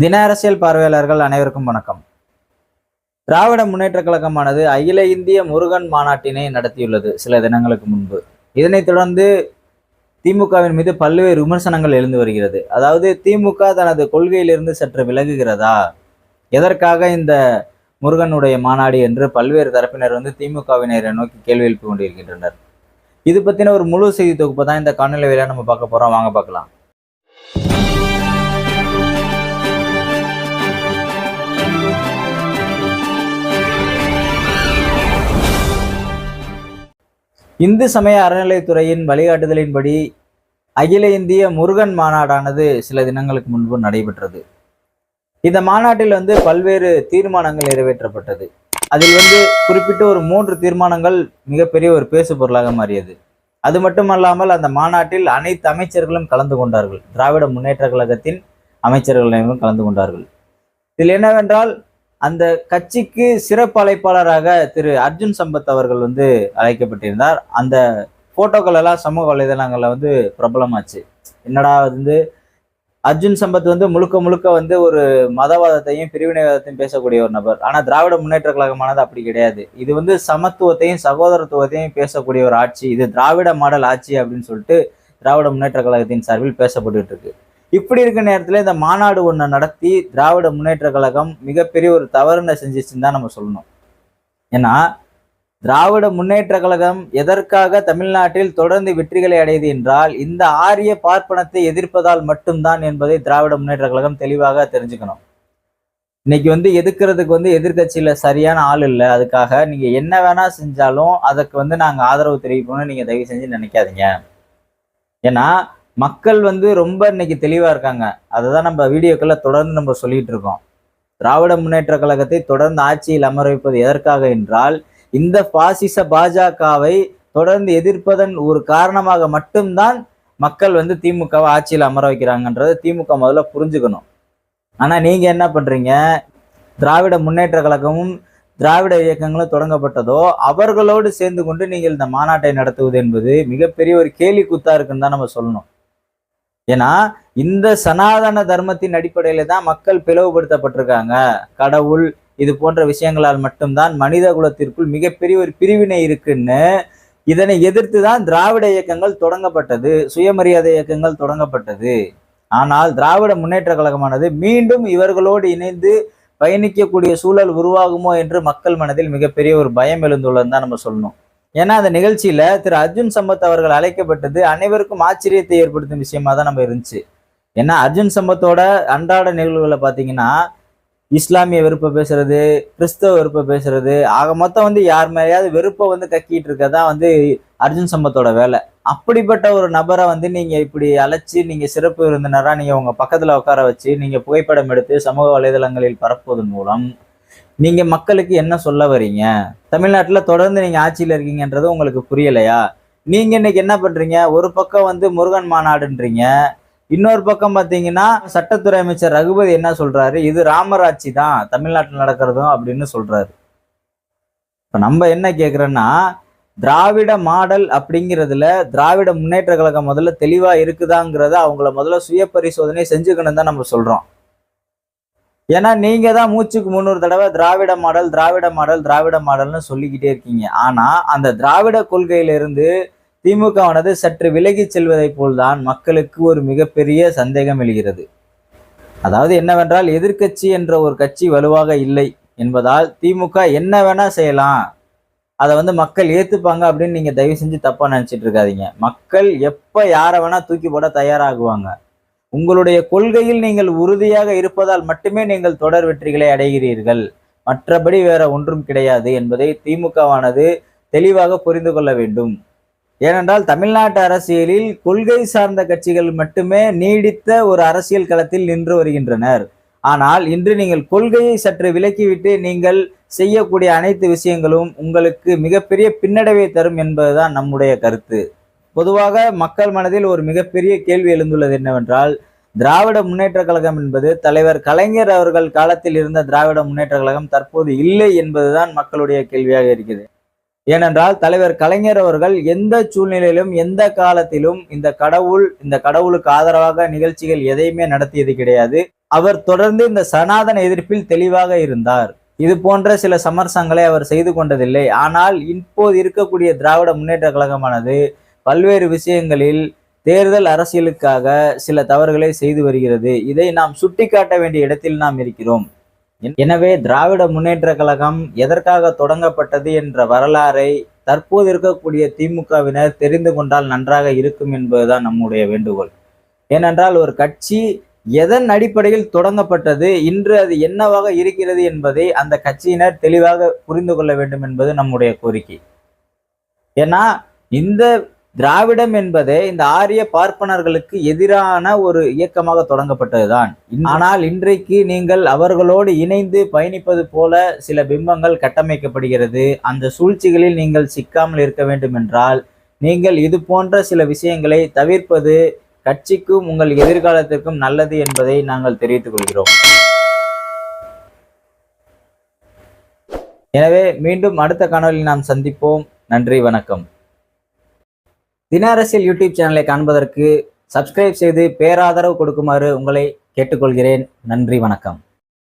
தின அரசியல் பார்வையாளர்கள் அனைவருக்கும் வணக்கம். திராவிட முன்னேற்ற கழகமானது அகில இந்திய முருகன் மாநாட்டினை நடத்தியுள்ளது சில தினங்களுக்கு முன்பு. இதனைத் தொடர்ந்து திமுகவின் மீது பல்வேறு விமர்சனங்கள் எழுந்து வருகிறது. அதாவது திமுக தனது கொள்கையிலிருந்து சற்று விலகுகிறதா? எதற்காக இந்த முருகனுடைய மாநாடு என்று பல்வேறு தரப்பினர் வந்து திமுகவினரை நோக்கி கேள்வி எழுப்பி கொண்டிருக்கின்றனர். இது பற்றின ஒரு முழு செய்தி தொகுப்பை தான் இந்த காணொலி வழியா நம்ம பார்க்க போகிறோம் வாங்க பார்க்கலாம். இந்து சமய அறநிலைத்துறையின் வழிகாட்டுதலின்படி அகில இந்திய முருகன் மாநாடானது சில தினங்களுக்கு முன்பு நடைபெற்றது. இந்த மாநாட்டில் வந்து பல்வேறு தீர்மானங்கள் நிறைவேற்றப்பட்டது. அதில் வந்து குறிப்பிட்ட ஒரு மூன்று தீர்மானங்கள் மிகப்பெரிய ஒரு பேசு பொருளாக மாறியது. அது மட்டுமல்லாமல் அந்த மாநாட்டில் அனைத்து அமைச்சர்களும் கலந்து கொண்டார்கள். திராவிட முன்னேற்ற கழகத்தின் அமைச்சர்கள் அனைவரும் கலந்து கொண்டார்கள். இதில் என்னவென்றால் அந்த கட்சிக்கு சிறப்பு அழைப்பாளராக திரு அர்ஜுன் சம்பத் அவர்கள் வந்து அழைக்கப்பட்டிருந்தார். அந்த போட்டோக்கள் எல்லாம் சமூக வலைதளங்களில் வந்து பிரபலமாச்சு. என்னடா வந்து அர்ஜுன் சம்பத் வந்து முழுக்க முழுக்க வந்து ஒரு மதவாதத்தையும் பிரிவினைவாதத்தையும் பேசக்கூடிய ஒரு நபர். ஆனால் திராவிட முன்னேற்ற கழகமானது அப்படி கிடையாது. இது வந்து சமத்துவத்தையும் சகோதரத்துவத்தையும் பேசக்கூடிய ஒரு ஆட்சி. இது திராவிட மாடல் ஆட்சி அப்படின்னு சொல்லிட்டு திராவிட முன்னேற்ற கழகத்தின் சார்பில் பேசப்பட்டு இருக்கு. இப்படி இருக்க நேரத்தில் இந்த மாநாடு ஒன்றை நடத்தி திராவிட முன்னேற்ற கழகம் மிகப்பெரிய ஒரு தவறுனை செஞ்சிச்சுன்னு தான் நம்ம சொல்லணும். ஏன்னா திராவிட முன்னேற்ற கழகம் எதற்காக தமிழ்நாட்டில் தொடர்ந்து வெற்றிகளை அடையுது என்றால் இந்த ஆரிய பார்ப்பனத்தை எதிர்ப்பதால் மட்டும்தான் என்பதை திராவிட முன்னேற்ற கழகம் தெளிவாக தெரிஞ்சுக்கணும். இன்னைக்கு வந்து எதிர்க்கிறதுக்கு வந்து எதிர்க்கட்சியில சரியான ஆள் இல்லை. அதுக்காக நீங்க என்ன வேணா செஞ்சாலும் அதுக்கு வந்து நாங்க ஆதரவு தெரிவிக்கணும்னு நீங்க தயவு செஞ்சு நினைக்காதீங்க. ஏன்னா மக்கள் வந்து ரொம்ப இன்னைக்கு தெளிவாக இருக்காங்க. அதை தான் நம்ம வீடியோக்களை தொடர்ந்து நம்ம சொல்லிட்டு இருக்கோம். திராவிட முன்னேற்ற கழகத்தை தொடர்ந்து ஆட்சியில் அமர வைப்பது எதற்காக என்றால் இந்த பாசிச பாஜகவை தொடர்ந்து எதிர்ப்பதன் ஒரு காரணமாக மட்டும்தான் மக்கள் வந்து திமுகவை ஆட்சியில் அமர வைக்கிறாங்கன்றதை திமுக முதல்ல புரிஞ்சுக்கணும். ஆனால் நீங்கள் என்ன பண்ணுறீங்க திராவிட முன்னேற்ற கழகமும் திராவிட இயக்கங்களும் தொடங்கப்பட்டதோ அவர்களோடு சேர்ந்து கொண்டு நீங்கள் இந்த மாநாட்டை நடத்துவது என்பது மிகப்பெரிய ஒரு கேலி குத்தா இருக்குன்னு தான் நம்ம சொல்லணும். ஏன்னா இந்த சனாதன தர்மத்தின் அடிப்படையில தான் மக்கள் பிளவுபடுத்தப்பட்டிருக்காங்க. கடவுள் இது போன்ற விஷயங்களால் மட்டும்தான் மனித குலத்திற்குள் மிகப்பெரிய ஒரு பிரிவினை இருக்குன்னு இதனை எதிர்த்து தான் திராவிட இயக்கங்கள் தொடங்கப்பட்டது சுயமரியாதை இயக்கங்கள் தொடங்கப்பட்டது. ஆனால் திராவிட முன்னேற்ற கழகமானது மீண்டும் இவர்களோடு இணைந்து பயணிக்கக்கூடிய சூழல் உருவாகுமோ என்று மக்கள் மனதில் மிகப்பெரிய ஒரு பயம் எழுந்துள்ளதுன்னு தான் நம்ம சொல்லணும். ஏன்னா அந்த நிகழ்ச்சியில திரு அர்ஜுன் சம்பத் அவர்கள் அழைக்கப்பட்டது அனைவருக்கும் ஆச்சரியத்தை ஏற்படுத்தும் விஷயமா தான் நம்ம இருந்துச்சு. ஏன்னா அர்ஜுன் சம்பத்தோட அன்றாட நிகழ்வுகளை பார்த்தீங்கன்னா இஸ்லாமிய வெறுப்பை பேசுறது கிறிஸ்தவ வெறுப்பை பேசுறது ஆக மொத்தம் வந்து யார் மேலேயாவது வெறுப்பை வந்து கக்கிட்டு இருக்கதான் வந்து அர்ஜுன் சம்பத்தோட வேலை. அப்படிப்பட்ட ஒரு நபரை வந்து நீங்க இப்படி அழைச்சி நீங்க சிறப்பு விருந்தினரா நீங்க உங்க பக்கத்துல உட்கார வச்சு நீங்க புகைப்படம் எடுத்து சமூக வலைதளங்களில் பரப்புவதன் மூலம் நீங்க மக்களுக்கு என்ன சொல்ல வரீங்க? தமிழ்நாட்டில் தொடர்ந்து நீங்க ஆட்சியில் இருக்கீங்கன்றது உங்களுக்கு புரியலையா? நீங்க இன்னைக்கு என்ன பண்றீங்க? ஒரு பக்கம் வந்து முருகன் மாநாடுன்றீங்க. இன்னொரு பக்கம் பார்த்தீங்கன்னா சட்டத்துறை அமைச்சர் ரகுபதி என்ன சொல்றாரு? இது ராமராட்சி தான் தமிழ்நாட்டில் நடக்கிறதும் அப்படின்னு சொல்றாரு. இப்போ நம்ம என்ன கேட்குறோன்னா திராவிட மாடல் அப்படிங்கிறதுல திராவிட முன்னேற்ற கழகம் முதல்ல தெளிவாக இருக்குதாங்கிறத அவங்கள முதல்ல சுய பரிசோதனை செஞ்சுக்கணும் தான் நம்ம சொல்கிறோம் ஏன்னா நீங்க தான் மூச்சுக்கு முன்னூறு தடவை திராவிட மாடல் திராவிட மாடல் திராவிட மாடல்னு சொல்லிக்கிட்டே இருக்கீங்க. ஆனா அந்த திராவிட கொள்கையிலிருந்து திமுகவானது சற்று விலகி செல்வதைப் போல்தான் மக்களுக்கு ஒரு மிகப்பெரிய சந்தேகம் எழுகிறது. அதாவது என்னவென்றால் எதிர்க்கட்சி என்ற ஒரு கட்சி வலுவாக இல்லை என்பதால் திமுக என்ன வேணா செய்யலாம். அதை வந்து மக்கள் ஏத்துப்பாங்க அப்படின்னு நீங்க தயவு செஞ்சு தப்பா நினைச்சிட்டு இருக்காதீங்க. மக்கள் எப்ப யாரை வேணா தூக்கி போட தயாராகுவாங்க. உங்களுடைய கொள்கையில் நீங்கள் உறுதியாக இருப்பதால் மட்டுமே நீங்கள் தொடர் வெற்றிகளை அடைகிறீர்கள். மற்றபடி வேற ஒன்றும் கிடையாது என்பதை திமுகவானது தெளிவாக புரிந்து கொள்ள வேண்டும். ஏனென்றால் தமிழ்நாட்டு அரசியலில் கொள்கை சார்ந்த கட்சிகள் மட்டுமே நீடித்த ஒரு அரசியல் களத்தில் நின்று வருகின்றனர். ஆனால் இன்று நீங்கள் கொள்கையை சற்று விலக்கிவிட்டு நீங்கள் செய்யக்கூடிய அனைத்து விஷயங்களும் உங்களுக்கு மிகப்பெரிய பின்னடைவை தரும் என்பதுதான் நம்முடைய கருத்து. பொதுவாக மக்கள் மனதில் ஒரு மிகப்பெரிய கேள்வி எழுந்துள்ளது என்னவென்றால் திராவிட முன்னேற்ற கழகம் என்பது தலைவர் கலைஞர் அவர்கள் காலத்தில் இருந்த திராவிட முன்னேற்ற கழகம் தற்போது இல்லை என்பதுதான் மக்களுடைய கேள்வியாக இருக்கிறது. ஏனென்றால் தலைவர் கலைஞர் அவர்கள் எந்த சூழ்நிலையிலும் எந்த காலத்திலும் இந்த கடவுள் இந்த கடவுளுக்கு ஆதரவாக நிகழ்ச்சிகள் எதையுமே நடத்தியது கிடையாது. அவர் தொடர்ந்து இந்த சனாதன எதிர்ப்பில் தெளிவாக இருந்தார். இது போன்ற சில சமரசங்களை அவர் செய்து கொண்டதில்லை. ஆனால் இப்போது இருக்கக்கூடிய திராவிட முன்னேற்ற கழகமானது பல்வேறு விஷயங்களில் தேர்தல் அரசியலுக்காக சில தவறுகளை செய்து வருகிறது. இதை நாம் சுட்டிக்காட்ட வேண்டிய இடத்தில் நாம் இருக்கிறோம். எனவே திராவிட முன்னேற்ற கழகம் எதற்காக தொடங்கப்பட்டது என்ற வரலாறை தற்போது இருக்கக்கூடிய திமுகவினர் தெரிந்து கொண்டால் நன்றாக இருக்கும் என்பதுதான் நம்முடைய வேண்டுகோள். ஏனென்றால் ஒரு கட்சி எதன் அடிப்படையில் தொடங்கப்பட்டது இன்று அது என்னவாக இருக்கிறது என்பதை அந்த கட்சியினர் தெளிவாக புரிந்து கொள்ள வேண்டும் என்பது நம்முடைய கோரிக்கை. ஏன்னா இந்த திராவிடம் என்பதே இந்த ஆரிய பார்ப்பனர்களுக்கு எதிரான ஒரு இயக்கமாக தொடங்கப்பட்டதுதான். ஆனால் இன்றைக்கு நீங்கள் அவர்களோடு இணைந்து பயணிப்பது போல சில பிம்பங்கள் கட்டமைக்கப்படுகிறது. அந்த சூழ்ச்சிகளில் நீங்கள் சிக்காமல் இருக்க வேண்டும் என்றால் நீங்கள் இது போன்ற சில விஷயங்களை தவிர்ப்பது கட்சிக்கும் உங்கள் எதிர்காலத்திற்கும் நல்லது என்பதை நாங்கள் தெரிவித்துக் கொள்கிறோம். எனவே மீண்டும் அடுத்த காணொலியில் நாம் சந்திப்போம். நன்றி வணக்கம். தின அரசியல் யூடியூப் சேனலை காண்பதற்கு சப்ஸ்கிரைப் செய்து பேராதரவு கொடுக்குமாறு உங்களை கேட்டுக்கொள்கிறேன். நன்றி வணக்கம்.